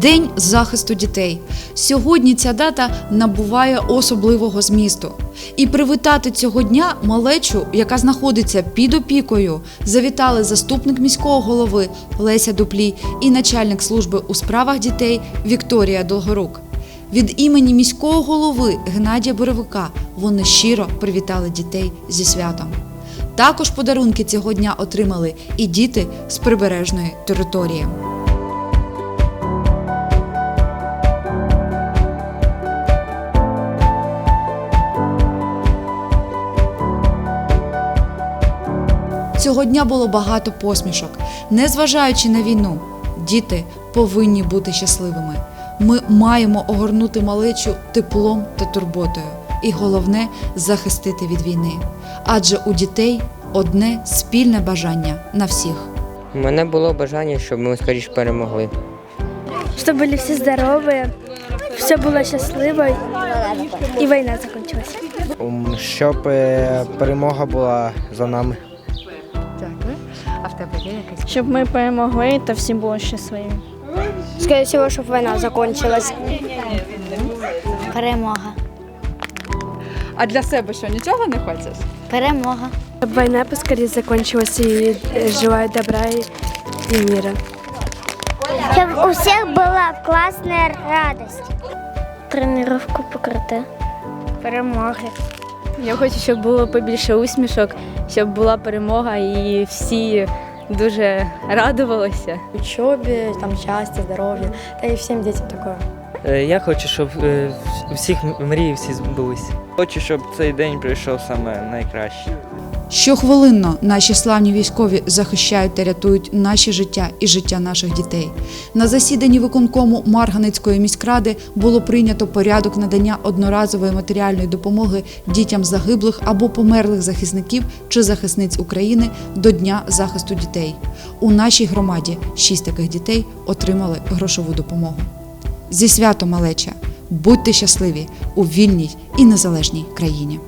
День захисту дітей. Сьогодні ця дата набуває особливого змісту. І привітати цього дня малечу, яка знаходиться під опікою, завітали заступник міського голови Леся Дуплій і начальник служби у справах дітей Вікторія Долгорук. Від імені міського голови Геннадія Боровика вони щиро привітали дітей зі святом. Також подарунки цього дня отримали і діти з прибережної території. Цього дня було багато посмішок. Незважаючи на війну, діти повинні бути щасливими. Ми маємо огорнути малечу теплом та турботою. І головне захистити від війни. Адже у дітей одне спільне бажання на всіх. У мене було бажання, щоб ми скоріш перемогли. чтобы были все здоровые, все было счастливо и война закончилась. М, Щоб е, перемога була за нами. Щоб ми перемогли та всі були щасливі. Скорее всего, чтобы война закончилась. Перемога. А для себе що нічого не хочеш? Перемога. Чтобы война поскорее закончилась и э, желаю добра и, и мира. Щоб у всіх була класна радість. Тренировку по карате. Перемоги. Я хочу, щоб було побільше усмішок, щоб була перемога і всі дуже радувалася. Учобі, там щастя, здоров'я, та і всім дітям такое. Е, Я хочу, щоб у всіх мрії всі збулися. Хочу, щоб цей день прийшов саме найкраще. Щохвилинно наші славні військові захищають та рятують наші життя і життя наших дітей. На засіданні виконкому Марганецької міськради було прийнято порядок надання одноразової матеріальної допомоги дітям загиблих або померлих захисників чи захисниць України до Дня захисту дітей. У нашій громаді шість таких дітей отримали грошову допомогу. Зі святом малеча! Будьте щасливі у вільній і незалежній країні.